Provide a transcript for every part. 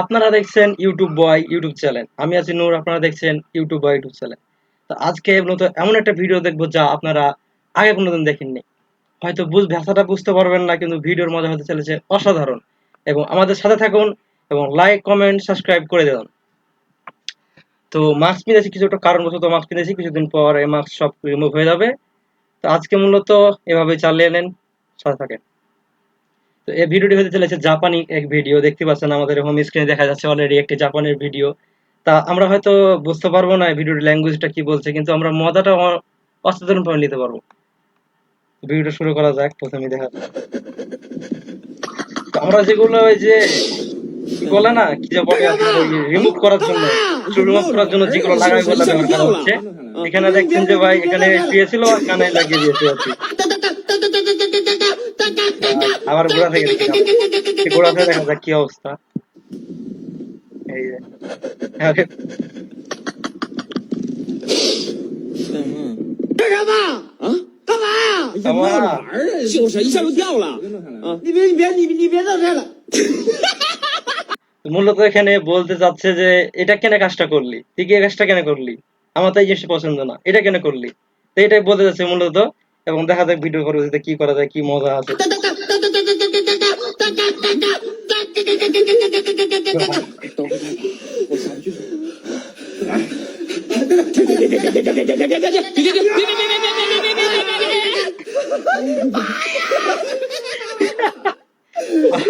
আপনারা দেখছেন ইউটিউব বয় YouTube channel আমি আছি নূর, আপনারা দেখছেন ইউটিউব বয় ইউটিউব চ্যানেল তো আজকে মূলত এমন একটা ভিডিও দেখব যা আপনারা আগে কোনোদিন দেখেননি। হয়তো বুঝ, ভাষাটা বুঝতে পারবেন না, কিন্তু ভিডিওর মজা হতে চলেছে অসাধারণ। এবং আমাদের সাথে থাকুন এবং লাইক কমেন্ট সাবস্ক্রাইব করে দেন। তো মাস্ক কিনেছি কিছু একটা কারণবশত মাস্ক কিনেছি কিছুদিন পর এই মাস্ক সব রিমুভ হয়ে যাবে। তো আজকে মূলত এভাবে চালিয়ে নেন, সাথে থাকেন। তো এই ভিডিওটি হতে চলেছে জাপানি এক ভিডিও। দেখতে পাচ্ছেন আমাদের হোম স্ক্রিনে দেখা যাচ্ছে অলরেডি একটি জাপানের ভিডিও। তা আমরা হয়তো বুঝতে পারব না ভিডিওর ল্যাঙ্গুয়েজটা কি বলছে, কিন্তু আমরা মজাটা অসাধারণ ভাবে নিতে পারব। ভিডিওটা শুরু করা যাক প্রথমে দেখা আমরা যেগুলো ওই যে বলে না, কি যে বলে রিমুভ করার জন্য রিমুভ করার জন্য যেগুলো লাগাই বলে হচ্ছে। এখানে দেখছেন যে ভাই এখানে শুয়েছিল আর কানে লাগিয়ে দিয়েছে আবার গোড়া থেকে দেখি এই গোড়া থেকে দেখা যাক কি অবস্থা এই যে আরে干什么？啊？干嘛呀？干嘛呀玩儿啊？就是一下就掉了。啊！你别你别你你别弄这了。 মূলত এখানে বলতে চাচ্ছে যে এটা কেন কাজটা করলি তুই কি এই কাজটা কেন করলি আমার তো এই জিনিসটা পছন্দ না এটা কেন করলি তো এটাই বলতে যাচ্ছে মূলত এবং দেখা যাক ভিডিও পরবর্তীতে কি করা যায় কি মজা আছে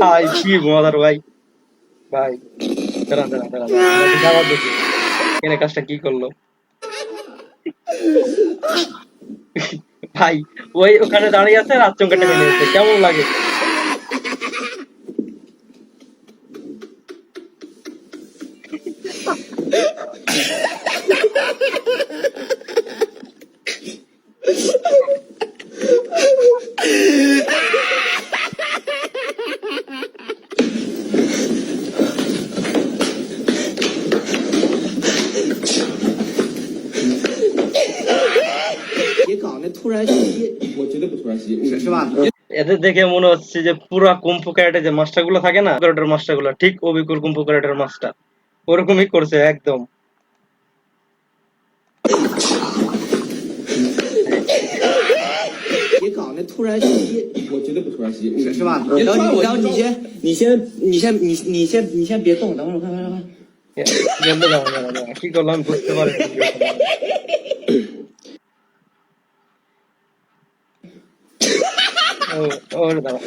ভাই, কি মজার ভাই। ভাই, দাঁড়ান দাঁড়ান দাঁড়ান। দেখি। কাজটা কি করল? ভাই, ওই ওখানে দাঁড়িয়ে আছে আর আচমকাটা মেনে কেমন লাগে? এদের দেখে মনে হচ্ছে যে পুরা কুম্ফু ক্যারেটে যে মাস্টার থাকে না ক্যারেটের মাস্টারগুলো ঠিক অবিকুল কুম্ফু ক্যারেটের মাস্টার। ওরকমই করছে একদম। 突然袭击，我绝对不突然袭击，是吧？然后，然后你先，你先，你先，你你先，你先别动，等会儿，快快快。也不能，不能，这个烂不吃吧？哦哦，是的，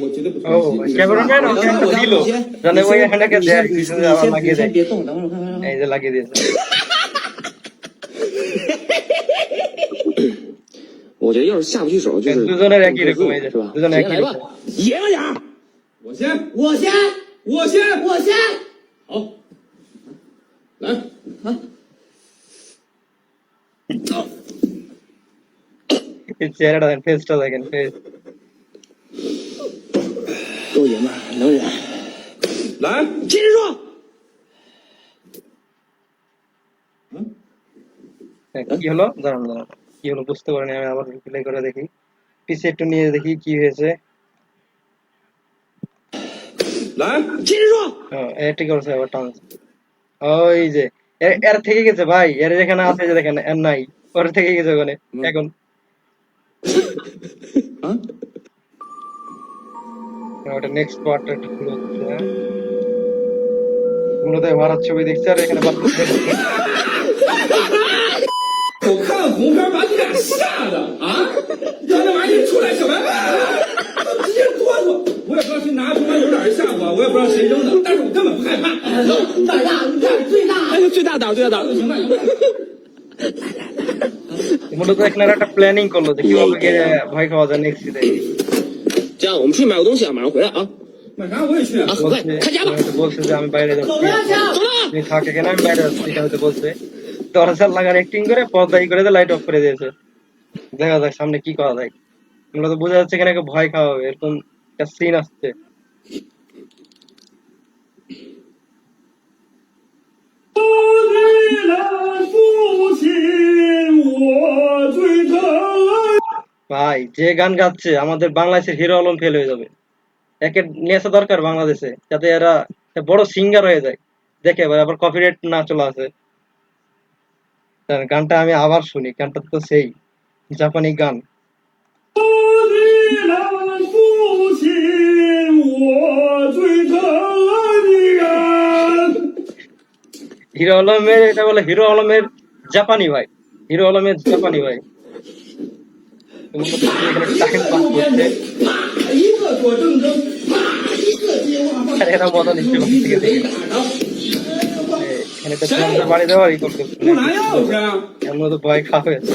我绝对不说。哦，该不让干了，该不低了。那那，你先，你先，别动，等会儿，快看看。哎，再拿给点。哈哈哈哈哈哈！我觉得要是下不去手，就是是吧？来吧，爷们点我先，我先，我先，我先。好，来，啊，走。It's better。够爷们，能忍。来，接着说。嗯，有了，怎么了？কি হলো বুঝতে পারিনি আমি আবার রিপ্লে করে দেখি। পিছে একটু নিয়ে দেখি কি হয়েছে। এটি করছে আবার টানছে ওই যে এর থেকে গেছে ভাই এর যেখানে আছে যে দেখেন এর নাই। ওর থেকে গেছে ওখানে এখন। হ্যাঁ, ওটা নেক্সট পার্ট একটা খুলে হচ্ছে হ্যাঁ। মূলত ভারত ছবি দেখছে আর এখানে 出来小白，直接哆嗦。我也不知道谁拿红白油哪儿吓我，我也不知道谁扔的，但是我根本不害怕。胆大，你胆最大。哎，最大胆儿，最大胆儿。行吧，行吧。 মূলত এখানে আর একটা প্ল্যানিং করলো যে কিভাবে গিয়ে ভয় খাওয়া যায় নেক্সট ডে这样，我们去买个东西啊，马上回来啊。买啥我也去。啊，快 বলছে 看家吧。 হয়তো বলছে যে আমি বাইরে যাচ্ছি 走了。 তুমি থাকে কেন আমি বাইরে যাচ্ছি এটা হয়তো বলছে দরজার লাগার অ্যাক্টিং করে পর্দাই করে লাইট অফ করে দিয়েছে দেখা যাক সামনে কি করা যায় মূলত বোঝা যাচ্ছে এখানে ভয় খাওয়া হবে, এরকম একটা সিন আসছে। ভাই, যে গান গাচ্ছে, আমাদের বাংলাদেশের হিরো আলম ফেল হয়ে যাবে। একে নিয়ে আসা দরকার বাংলাদেশে, যাতে এরা বড় সিঙ্গার হয়ে যায়। দেখে এবার আবার কপিরাইট না চলে আসে। গানটা আমি আবার শুনি, গানটা তো সেই, জাপানি গান। হিরো আলমের এটা বলে হিরো আলমের জাপানি ভাই। হিরো আলমের জাপানি ভাই। এখানে তো বাড়ি দেওয়ারই করতে। হ্যাঁ। এমন তো ভয় খাওয়া হয়েছে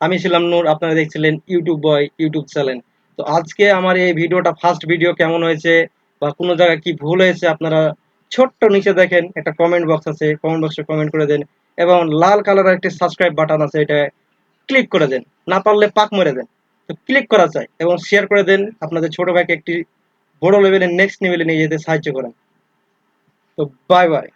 আমি ছিলাম নূর, আপনারা দেখছিলেন ইউটিউব বয়, ইউটিউব চ্যানেল। তো আজকে আমার এই ভিডিওটা ফার্স্ট ভিডিও কেমন হয়েছে বা কোনো জায়গায় কি ভুল হয়েছে আপনারা ছোট্ট নিচে দেখেন, একটা কমেন্ট বক্স আছে কমেন্ট বক্সে কমেন্ট করে দেন এবং লাল কালারের একটি সাবস্ক্রাইব বাটন আছে, এটা ক্লিক করে দেন। না পারলে পাক মেরে দেন। তো ক্লিক করা চাই এবং শেয়ার করে দেন, আপনাদের ছোট ভাইকে একটি বড় লেভেলের নেক্সট লেভেলে নিয়ে যেতে সাহায্য করেন। তো বাই বাই